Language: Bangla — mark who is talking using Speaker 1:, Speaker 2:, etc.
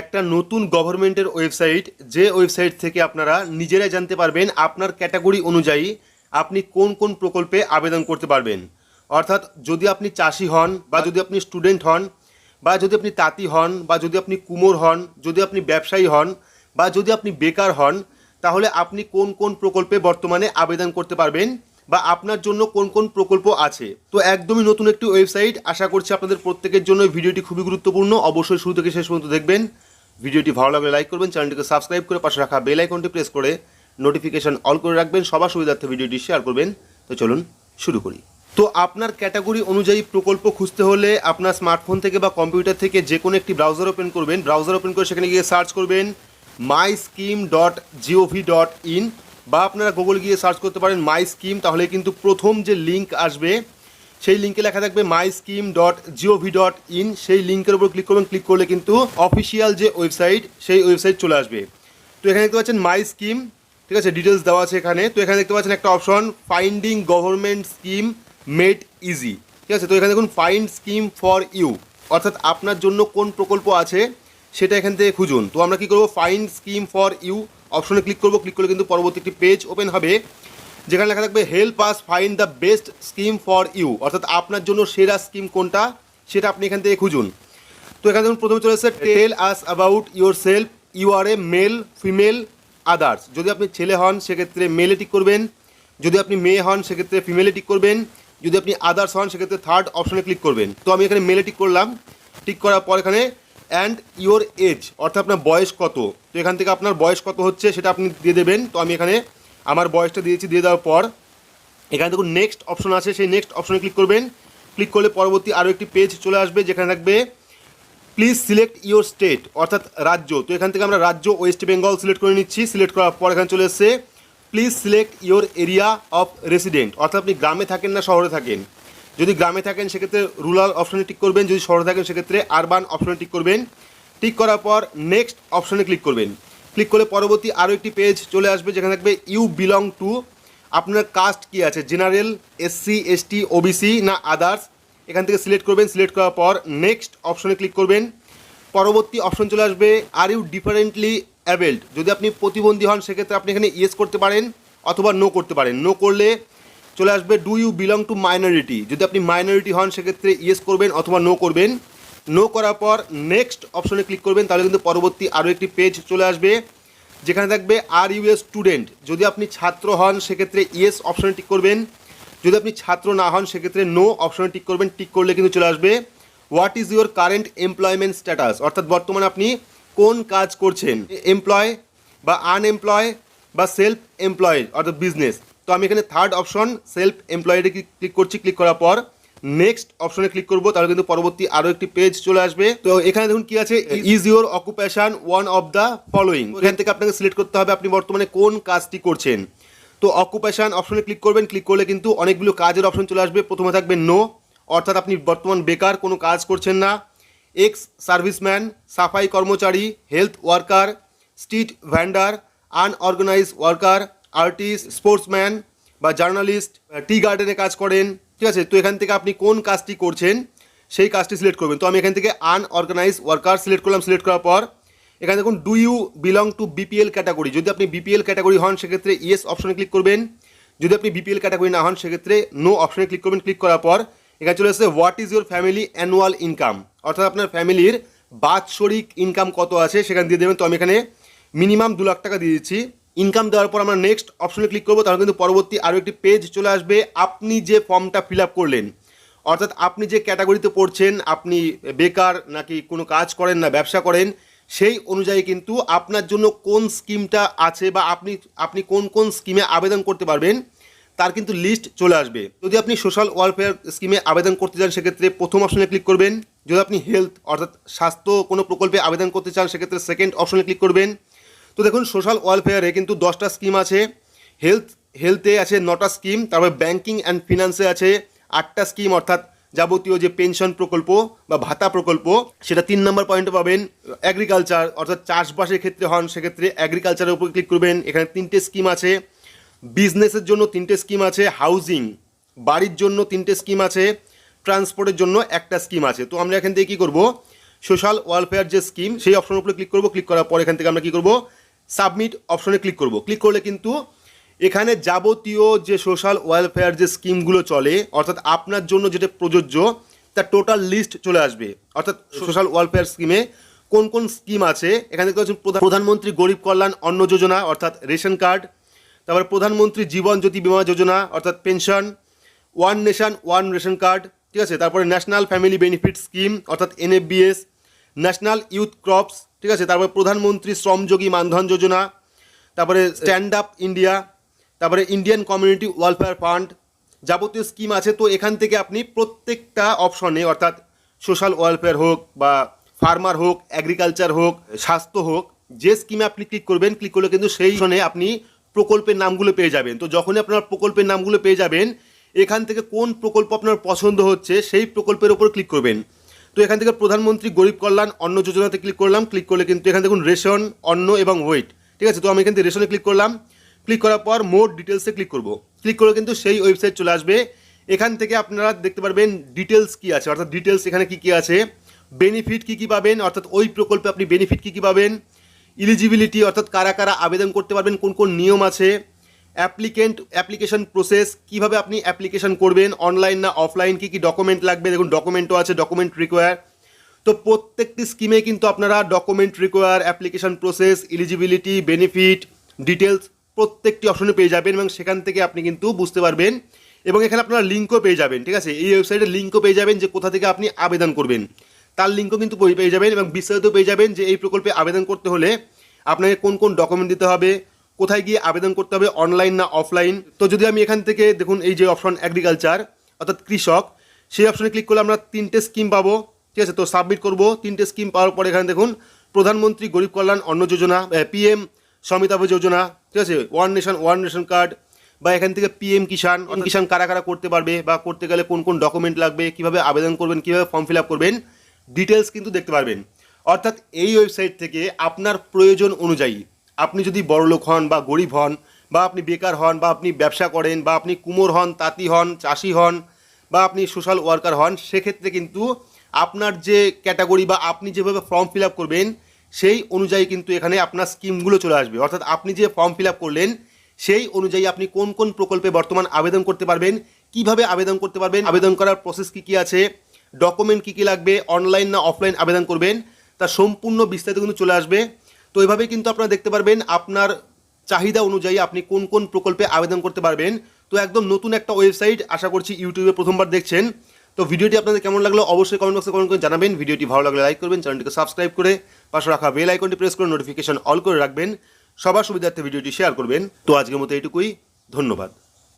Speaker 1: একটা নতুন গভর্নমেন্টের ওয়েবসাইট, যে ওয়েবসাইট থেকে আপনারা নিজেরাই জানতে পারবেন আপনার ক্যাটাগরি অনুযায়ী আপনি কোন কোন প্রকল্পে আবেদন করতে পারবেন। অর্থাৎ যদি আপনি চাষি হন বা যদি আপনি স্টুডেন্ট হন বা যদি আপনি তাঁতি হন বা যদি আপনি কুমোর হন, যদি আপনি ব্যবসায়ী হন বা যদি আপনি বেকার হন, তাহলে আপনি কোন কোন প্রকল্পে বর্তমানে আবেদন করতে পারবেন বা আপনার জন্য কোন কোন প্রকল্প আছে। তো একদমই নতুন একটি ওয়েবসাইট। আশা করছি আপনাদের প্রত্যেকের জন্য ভিডিওটি খুবই গুরুত্বপূর্ণ। অবশ্যই শুরু থেকে শেষ পর্যন্ত দেখবেন। ভিডিওটি ভালো লাগলে লাইক করবেন, চ্যানেলটিকে সাবস্ক্রাইব করে পাশে রাখা বেল আইকনটি প্রেস করে নোটিফিকেশন অল করে রাখবেন, সবার সুবিধার্থে ভিডিওটি শেয়ার করবেন। তো চলুন শুরু করি। তো আপনার ক্যাটাগরি অনুযায়ী প্রকল্প খুঁজতে হলে আপনার স্মার্টফোন থেকে বা কম্পিউটার থেকে যে কোনো একটি ব্রাউজার ওপেন করবেন। ব্রাউজার ওপেন করে সেখানে গিয়ে সার্চ করবেন my scheme dot G O V dot in বা আপনারা গুগল গিয়ে সার্চ করতে পারেন মাই স্কিম তাহলে কিন্তু প্রথম যে লিঙ্ক আসবে সেই লিঙ্কে লেখা থাকবে my scheme dot G O V dot in সেই লিঙ্কের উপর ক্লিক করবেন ক্লিক করলে কিন্তু অফিসিয়াল যে ওয়েবসাইট সেই ওয়েবসাইট চলে আসবে। তো এখানে দেখতে পাচ্ছেন মাই স্কিম ঠিক আছে ডিটেলস দেওয়া আছে এখানে। তো এখানে দেখতে পাচ্ছেন একটা option finding government scheme made easy ঠিক আছে? তো এখানে দেখুন ফাইন্ড স্কিম ফর ইউ অর্থাৎ আপনার জন্য কোন প্রকল্প আছে সেটা এখান থেকে খুঁজুন। তো আমরা কি করব? ফাইন্ড স্কিম ফর ইউ অপশনে ক্লিক করব। ক্লিক করলে কিন্তু পরবর্তী একটি পেজ ওপেন হবে। যেখানে লেখা থাকবে help us find the best scheme for you অর্থাৎ আপনার জন্য সেরা স্কিম কোনটা, সেটা আপনি এখান থেকে খুঁজুন। তো এখানে দেখুন, প্রথমে চলে এসেছে tell us about yourself you are a male female others যদি আপনি ছেলে হন, সেক্ষেত্রে মেলে টিক করবেন। যদি আপনি মেয়ে হন, সেক্ষেত্রে ফিমেলে টিক করবেন। যদি আপনি আদার্স হন, সেক্ষেত্রে থার্ড অপশনে ক্লিক করবেন। তো আমি এখানে মেলে টিক করলাম। টিক করার পর এখানে অ্যান্ড ইওর এজ অর্থাৎ আপনার বয়স কত। তো এখান থেকে আপনার বয়স কত হচ্ছে, সেটা আপনি দিয়ে দেবেন। তো আমি এখানে আমার বয়সটা দিয়েছি, দিয়ে দেওয়ার পর, এখানে দেখুন নেক্সট অপশন আছে, সেই নেক্সট অপশনে ক্লিক করবেন। ক্লিক করলে পরবর্তী আরও একটি পেজ চলে আসবে, যেখানে থাকবে প্লিজ সিলেক্ট ইওর স্টেট অর্থাৎ রাজ্য। তো এখান থেকে আমরা রাজ্য ওয়েস্ট বেঙ্গল সিলেক্ট করে নিচ্ছি সিলেক্ট করার পর এখানে চলে এসছে please select your area of resident অর্থাৎ আপনি গ্রামে থাকেন না শহরে থাকেন। যদি গ্রামে থাকেন, সেক্ষেত্রে রুরাল অপশনে টিক করবেন, যদি শহরে থাকেন, সেক্ষেত্রে আরবান অপশনে টিক করবেন। টিক করার পর নেক্সট অপশনে ক্লিক করবেন। ক্লিক করলে পরবর্তী আরও একটি পেজ চলে আসবে, যেখানে থাকবে ইউ বিলং টু আপনার কাস্ট কি আছে? জেনারেল এসসি এসটি ওবিসি না আদার্স এখান থেকে সিলেক্ট করবেন সিলেক্ট করার পর নেক্সট অপশনে ক্লিক করবেন। পরবর্তী অপশন চলে আসবে আর ইউ ডিফারেন্টলি অ্যাবেল্ড যদি আপনি প্রতিবন্ধী হন, সেক্ষেত্রে আপনি এখানে ইয়েস করতে পারেন অথবা নো করতে পারেন। নো করলে চলে আসবে do you belong to minority যদি আপনি মাইনরিটি হন, সেক্ষেত্রে ইয়েস করবেন অথবা নো করবেন। নো করার পর নেক্সট অপশনে ক্লিক করবেন, তাহলে কিন্তু পরবর্তী আরও একটি পেজ চলে আসবে, যেখানে থাকবে আর ইউ এ স্টুডেন্ট যদি আপনি ছাত্র হন, সেক্ষেত্রে ইয়েস অপশনে টিক করবেন। যদি আপনি ছাত্র না হন, সেক্ষেত্রে নো অপশনে টিক করবেন। টিক করলে কিন্তু চলে আসবে what is your current employment status অর্থাৎ বর্তমানে আপনি কোন কাজ করছেন? এমপ্লয় বা আনএমপ্লয় বা সেলফ এমপ্লয়েড অর্থাৎ বিজনেস তো আমি এখানে থার্ড অপশন সেলফ এমপ্লয়েডে ক্লিক করছি। ক্লিক করার পর নেক্সট অপশনে ক্লিক করব তাহলে কিন্তু পরবর্তী আরও একটি পেজ চলে আসবে। তো এখানে দেখুন কি আছে? Is your occupation one of the following এখান থেকে আপনাকে সিলেক্ট করতে হবে আপনি বর্তমানে কোন কাজটি করছেন। তো অকুপেশন অপশনে ক্লিক করবেন ক্লিক করলে কিন্তু অনেকগুলো কাজের অপশন চলে আসবে। প্রথমে থাকবে নো অর্থাৎ আপনি বর্তমান বেকার কোনো কাজ করছেন না। এক্স সার্ভিসম্যান সাফাই কর্মচারী health worker street vendor unorganise worker artist sportsman বা জার্নালিস্ট টি গার্ডেনে কাজ করেন। ঠিক আছে? তো এখান থেকে আপনি কোন কাজটি করছেন, সেই কাজটি সিলেক্ট করবেন। তো আমি এখান থেকে আনঅর্গানাইজ ওয়ার্কার সিলেক্ট করলাম। সিলেক্ট করার পর এখানে দেখুন do you belong to BPL category যদি আপনি বিপিএল ক্যাটাগরি হন, সেক্ষেত্রে ইয়েস অপশনে ক্লিক করবেন। যদি আপনি বিপিএল ক্যাটাগরি না হন, সেক্ষেত্রে নো অপশনে ক্লিক করবেন। ক্লিক করার পর এখানে চলে এসেছে what is your family annual income অর্থাৎ আপনার ফ্যামিলির বাৎসরিক ইনকাম কত আছে, সেখানে দিয়ে দেবেন। তো আমি এখানে মিনিমাম দু লাখ টাকা দিয়ে দিচ্ছি। ইনকাম দেওয়ার পর আমরা নেক্সট অপশনে ক্লিক করব, তাহলে কিন্তু পরবর্তী আরও একটি পেজ চলে আসবে। আপনি যে ফর্মটা ফিল আপ করলেন, অর্থাৎ আপনি যে ক্যাটাগরিতে পড়ছেন, আপনি বেকার নাকি কোনো কাজ করেন না, ব্যবসা করেন, সেই অনুযায়ী কিন্তু আপনার জন্য কোন স্কিমটা আছে বা আপনি আপনি কোন কোন স্কিমে আবেদন করতে পারবেন, তার কিন্তু লিস্ট চলে আসবে। যদি আপনি সোশ্যাল ওয়েলফেয়ার স্কিমে আবেদন করতে চান, সেক্ষেত্রে প্রথম অপশনে ক্লিক করবেন। যদি আপনি হেলথ অর্থাৎ স্বাস্থ্য কোনো প্রকল্পে আবেদন করতে চান, সেক্ষেত্রে সেকেন্ড অপশনে ক্লিক করবেন। তো দেখুন সোশ্যাল ওয়েলফেয়ারে কিন্তু দশটা স্কিম আছে। হেলথ হেলথে আছে নটা স্কিম তারপরে ব্যাংকিং অ্যান্ড ফিনান্সে আছে আটটা স্কিম অর্থাৎ যাবতীয় যে পেনশন প্রকল্প বা ভাতা প্রকল্প, সেটা তিন নম্বর পয়েন্টে পাবেন। অ্যাগ্রিকালচার অর্থাৎ চাষবাসের ক্ষেত্রে হন, সেক্ষেত্রে অ্যাগ্রিকালচারের উপর ক্লিক করবেন। এখানে তিনটে স্কিম আছে। বিজনেসের জন্য তিনটে স্কিম আছে। হাউজিং বাড়ির জন্য তিনটে স্কিম আছে। ট্রান্সপোর্টের জন্য একটা স্কিম আছে। তো আমরা এখান থেকে কী করব? সোশ্যাল ওয়েলফেয়ার যে স্কিম সেই অপশনের উপরে ক্লিক করব। ক্লিক করার পর এখান থেকে আমরা কী করব? সাবমিট অপশনে ক্লিক করব। ক্লিক করলে কিন্তু এখানে যাবতীয় যে সোশ্যাল ওয়েলফেয়ার যে স্কিমগুলো চলে, অর্থাৎ আপনার জন্য যেটা প্রযোজ্য, তার টোটাল লিস্ট চলে আসবে। অর্থাৎ সোশ্যাল ওয়েলফেয়ার স্কিমে কোন কোন স্কিম আছে? এখানে দেখতে পাচ্ছেন প্রধান- প্রধানমন্ত্রী গরিব কল্যাণ অন্ন যোজনা, অর্থাৎ রেশন কার্ড। তারপরে প্রধানমন্ত্রী জীবন জ্যোতি বিমা যোজনা, অর্থাৎ pension. One nation, one ration card, ঠিক আছে? তারপরে ন্যাশনাল ফ্যামিলি বেনিফিট স্কিম, অর্থাৎ এনএফবিএস, ন্যাশনাল ইউথ ক্রপস ঠিক আছে? তারপরে প্রধানমন্ত্রী শ্রমযোগী মানধন যোজনা, তারপরে স্ট্যান্ড আপ ইন্ডিয়া তারপরে ইন্ডিয়ান কমিউনিটি ওয়েলফেয়ার ফান্ড যাবতীয় স্কিম আছে। তো এখান থেকে আপনি প্রত্যেকটা অপশনে অর্থাৎ সোশ্যাল ওয়েলফেয়ার হোক বা ফার্মার হোক অ্যাগ্রিকালচার হোক, স্বাস্থ্য হোক, যে স্কিমে আপনি ক্লিক করবেন ক্লিক করলে কিন্তু সেই শোনে আপনি প্রকল্পের নামগুলো পেয়ে যাবেন। তো যখনই আপনার প্রকল্পের নামগুলো পেয়ে যাবেন, এখান থেকে কোন প্রকল্প আপনার পছন্দ হচ্ছে, সেই প্রকল্পের ওপর ক্লিক করবেন। তো এখান থেকে প্রধানমন্ত্রী গরিব কল্যাণ, অন্ন যোজনাতে ক্লিক করলাম। ক্লিক করলে কিন্তু এখানে দেখুন রেশন, অন্ন এবং ওয়েট ঠিক আছে, তো আমি এখান থেকে রেশনে ক্লিক করলাম। ক্লিক করার পর মোর ডিটেলসে ক্লিক করব। ক্লিক করলে কিন্তু সেই ওয়েবসাইট চলে আসবে। এখান থেকে আপনারা দেখতে পারবেন ডিটেলস কি আছে। অর্থাৎ ডিটেলস এখানে কি কি আছে? বেনিফিট কি কি পাবেন? অর্থাৎ ওই প্রকল্পে আপনি বেনিফিট কি কি পাবেন? ইলিজিবিলিটি অর্থাৎ কারা কারা আবেদন করতে পারবেন? কোন কোন নিয়ম আছে? অ্যাপ্লিকেন্ট, অ্যাপ্লিকেশন প্রসেস, কীভাবে আপনি অ্যাপ্লিকেশন করবেন, অনলাইন না অফলাইন, কি কি ডকুমেন্ট লাগবে, দেখুন ডকুমেন্টও আছে, ডকুমেন্ট রিকোয়ার তো প্রত্যেকটি স্কিমে কিন্তু আপনারা document require application process eligibility benefit details প্রত্যেকটি অপশনে পেয়ে যাবেন এবং সেখান থেকে আপনি কিন্তু বুঝতে পারবেন এবং এখানে আপনারা লিঙ্কও পেয়ে যাবেন, ঠিক আছে? এই ওয়েবসাইটের লিঙ্কও পেয়ে যাবেন যে কোথা থেকে আপনি আবেদন করবেন। তার লিঙ্কও কিন্তু পেয়ে- যাবেন এবং বিস্তারিত পেয়ে যাবেন যে এই প্রকল্পে আবেদন করতে হলে আপনাকে কোন কোন ডকুমেন্ট দিতে হবে কোথায় গিয়ে আবেদন করতে হবে অনলাইন না অফলাইন তো যদি আমি এখান থেকে দেখুন এই যে অপশন অ্যাগ্রিকালচার অর্থাৎ কৃষক সেই অপশনে ক্লিক করলে আমরা তিনটে স্কিম পাবো ঠিক আছে? তো সাবমিট করব তিনটে স্কিম পাওয়ার পরে এখানে দেখুন প্রধানমন্ত্রী গরিব কল্যাণ অন্ন যোজনা পিএম সমিতাভ যোজনা ঠিক আছে? One nation one nation card বা এখান থেকে পিএম কিষাণ কিষাণ কারা কারা করতে পারবে বা করতে গেলে কোন কোন ডকুমেন্ট লাগবে কীভাবে আবেদন করবেন কীভাবে ফর্ম ফিল আপ করবেন ডিটেলস কিন্তু দেখতে পারবেন। অর্থাৎ এই ওয়েবসাইট থেকে আপনার প্রয়োজন অনুযায়ী আপনি যদি বড়লোক হন বা গরিব হন, বা আপনি বেকার হন, বা আপনি ব্যবসা করেন, বা আপনি কুমোর হন, তাঁতি হন, চাষি হন, বা আপনি সোশ্যাল ওয়ার্কার হন, সেক্ষেত্রে কিন্তু আপনার যে ক্যাটাগরি বা আপনি যেভাবে ফর্ম ফিল করবেন, সেই অনুযায়ী কিন্তু এখানে আপনার স্কিমগুলো চলে আসবে। অর্থাৎ আপনি যে ফর্ম ফিল করলেন, সেই অনুযায়ী আপনি কোন কোন প্রকল্পে বর্তমান আবেদন করতে পারবেন, কীভাবে আবেদন করতে পারবেন, আবেদন করার প্রসেস কী কী আছে ডকুমেন্ট কী কী লাগবে অনলাইন না অফলাইন আবেদন করবেন তার সম্পূর্ণ বিস্তারিত কিন্তু চলে আসবে। তো এভাবে কিন্তু আপনারা দেখতে পারবেন আপনার চাহিদা অনুযায়ী আপনি কোন কোন প্রকল্পে আবেদন করতে পারবেন। তো একদম নতুন একটা ওয়েবসাইট আশা করছি ইউটিউবে প্রথমবার দেখছেন। তো ভিডিওটি আপনাদের কেমন লাগল অবশ্যই কমেন্ট বক্সে কমেন্ট করে জানাবেন। ভিডিওটি ভালো লাগলে লাইক করবেন চ্যানেলটিকে সাবস্ক্রাইব করে পাশে রাখা বেল আইকনটি প্রেস করে নোটিফিকেশন অল করে রাখবেন। সবার সুবিধার্থে ভিডিওটি শেয়ার করবেন। তো আজকের মতো এইটুকুই, ধন্যবাদ।